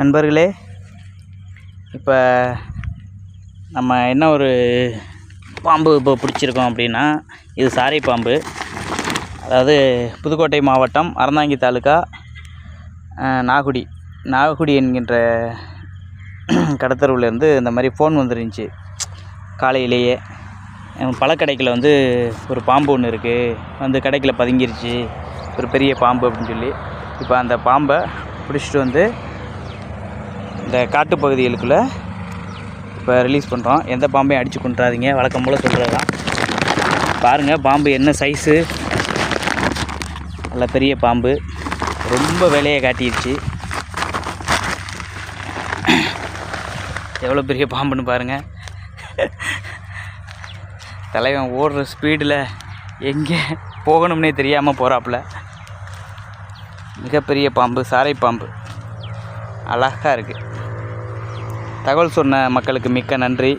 நண்பர்களே இப்போ நம்ம என்ன ஒரு பாம்பு இப்போ பிடிச்சிருக்கோம் அப்படின்னா இது சாரை பாம்பு. அதாவது புதுக்கோட்டை மாவட்டம் அறந்தாங்கி தாலுக்கா நாகுடி. நாகுடி என்கின்ற கடத்தருவுலேருந்து இந்த மாதிரி ஃபோன் வந்துருந்துச்சு. காலையிலேயே. அஹ், பழக்கடைக்கில் வந்து ஒரு பாம்பு ஒன்று இருக்குது வந்து கடைக்கில் பதுங்கிருச்சு. ஒரு பெரிய பாம்பு அப்படின்னு சொல்லி. இப்போ அந்த பாம்பை பிடிச்சிட்டு வந்து இந்த காட்டுப்பகுதிகளுக்குள்ளே இப்போ ரிலீஸ் பண்ணுறோம் எந்த பாம்பையும் அடித்து கொண்டுறாதீங்க வழக்கம் போல் சொல்கிறது தான் பாருங்கள் பாம்பு என்ன சைஸு நல்ல பெரிய பாம்பு. ரொம்ப விலையை காட்டிடுச்சு. எவ்வளோ பெரிய பாம்புன்னு பாருங்கள் தலைவன் ஓடுற ஸ்பீடில் எங்கே போகணும்னே தெரியாமல் போகிறாப்புல மிகப்பெரிய பாம்பு சாரை பாம்பு. அழகாக இருக்குது தகவல் சொன்ன மக்களுக்கு மிக்க நன்றி.